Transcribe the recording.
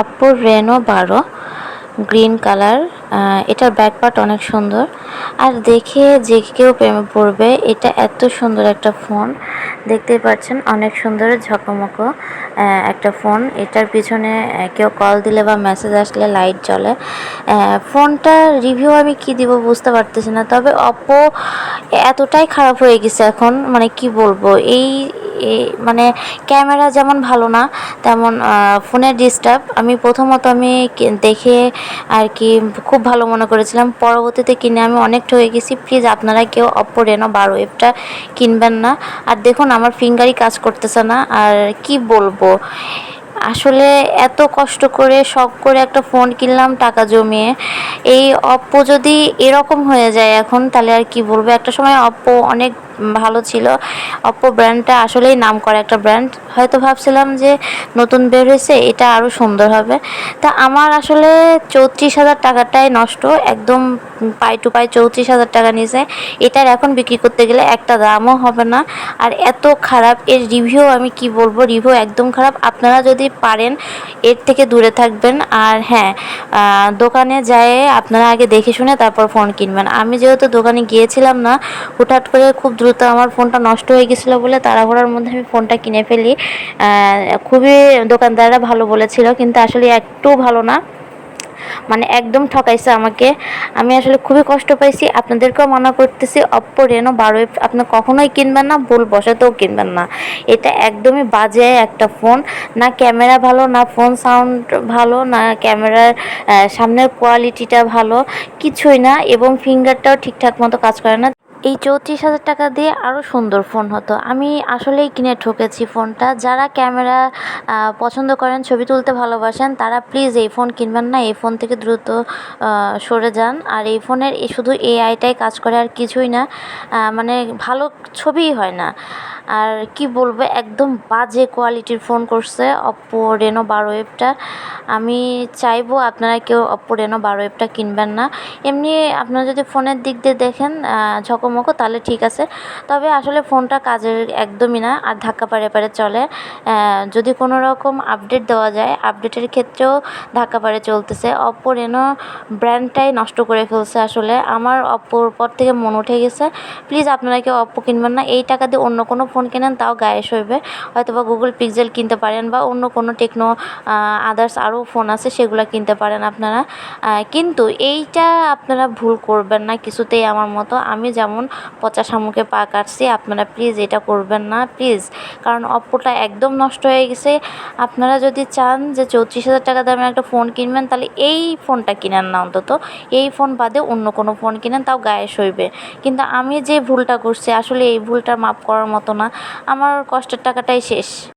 Oppo Reno বারো green colour এটার back part অনেক সুন্দর। আর দেখে যে কেউ প্রেমে পড়বে এটা এত সুন্দর একটা ফোন দেখতেই পাচ্ছেন অনেক সুন্দর ঝকমকো একটা ফোন এটার পিছনে কেউ কল দিলে বা মেসেজ আসলে লাইট জ্বলে। আহ, ফোনটার রিভিউ আমি কি দিব বুঝতে পারতেছি না তবে অপো এতটাই খারাপ হয়ে গেছে এখন মানে কি বলব? এই মানে ক্যামেরা যেমন ভালো না, তেমন ফোনের ডিস্টার্ব আমি প্রথমত আমি দেখে আর কি খুব ভালো মনে করেছিলাম। পরবর্তীতে কিনে আমি অনেক হয়ে গেছি। প্লিজ আপনারা কেউ অপো রেনো বারো এফটা কিনবেন না। আর দেখুন, আমার ফিঙ্গারই কাজ করতেছে না। আর কি বলব? আসলে এত কষ্ট করে, শখ করে একটা ফোন কিনলাম টাকা জমিয়ে। এই অপ্পো যদি এরকম হয়ে যায় এখন, তাহলে আর কি বলব? একটা সময় অপ্পো অনেক ভালো ছিল। অপ্পো ব্র্যান্ডটা আসলেই নাম করা একটা ব্র্যান্ড হয়তো ভাবছিলাম যে নতুন বের হয়েছে, এটা আরও সুন্দর হবে। তা আমার আসলে চৌত্রিশ হাজার টাকাটাই নষ্ট। একদম পাই টু পাই চৌত্রিশ হাজার টাকা নিয়েছে। এটার এখন বিক্রি করতে গেলে একটা দামও হবে না। আর এত খারাপ, এর রিভিউ আমি কি বলব? রিভিউ একদম খারাপ। আপনারা যদি পারেন, এর থেকে দূরে থাকবেন। আর হ্যাঁ দোকানে যায় আপনারা আগে দেখে শুনে তারপর ফোন কিনবেন। আমি যেহেতু দোকানে গিয়েছিলাম না হুটহাট করে খুব দ্রুত আমার ফোনটা নষ্ট হয়ে গেছিল বলে তাড়াহুড়ার মধ্যে আমি ফোনটা কিনে ফেলি। খুবই দোকানদাররা ভালো বলেছিল, কিন্তু আসলে একটু ভালো না। মানে একদম ঠকাইছে আমাকে। আমি আসলে খুবই কষ্ট পাইছি, আপনাদেরকেও মানা করতেছি, অপ্পো, রেনো, বারো, আপনি কখনোই কিনবেন না, ভুল বসাতেও কিনবেন না। এটা একদমই বাজে একটা ফোন। না ক্যামেরা ভালো, না ফোন সাউন্ড ভালো, না ক্যামেরার সামনের কোয়ালিটিটা ভালো, কিছুই না, এবং ফিঙ্গারটাও ঠিকঠাক মতো কাজ করে না। এই চৌত্রিশ হাজার টাকা দিয়ে আরও সুন্দর ফোন হতো। আমি আসলেই কিনে ঠকেছি ফোনটা যারা ক্যামেরা পছন্দ করেন, ছবি তুলতে ভালোবাসেন, তারা প্লিজ এই ফোন কিনবেন না। এই ফোন থেকে দ্রুত সরে যান। আর এই ফোনের শুধু এআইটাই কাজ করে আর কিছুই না। মানে ভালো ছবিই হয় না। আর কি বলব, একদম বাজে কোয়ালিটির ফোন করছে অপ্পো রেনো বারো এফটা আমি চাইব আপনারা কেউ অপ্পো রেনো বারো এফটা কিনবেন না। এমনি আপনারা যদি ফোনের দিক দিয়ে দেখেন ঝকমকো, তাহলে ঠিক আছে। তবে আসলে ফোনটা কাজের একদমই না, আর ধাক্কা পারে পারে চলে। যদি কোনো রকম আপডেট দেওয়া যায় আপডেটের ক্ষেত্রেও ধাক্কা পারে চলতেছে। অপ্পো রেনো ব্র্যান্ডটাই নষ্ট করে ফেলছে আসলে। আমার অপ্পোর পর থেকে মন উঠে গেছে প্লিজ আপনারা কেউ অপ্পো কিনবেন না। এই টাকা দিয়ে অন্য কোনো ফোন কেনেন, তাও গায়ে সইবে। হয়তো বা গুগল পিক্সেল কিনতে পারেন বা অন্য কোনো টেকনো আদার্স আরও ফোন আছে, সেগুলো কিনতে পারেন আপনারা। কিন্তু এইটা আপনারা ভুল করবেন না, কিছুতেই আমার মতো। আমি যেমন পচা শামুকে পা কাটছি আপনারা প্লিজ এটা করবেন না প্লিজ কারণ অপ্পোটা একদম নষ্ট হয়ে গেছে। আপনারা যদি চান যে চৌত্রিশ হাজার টাকা দামের একটা ফোন কিনবেন, তাহলে এই ফোনটা কিনেন না অন্তত। এই ফোন বাদে অন্য কোনো ফোন কিনেন, তাও গায়ে সইবে। কিন্তু আমি যে ভুলটা করছি, আসলে এই ভুলটা মাপ করার মতো না। আমার কষ্টের টাকাটাই শেষ।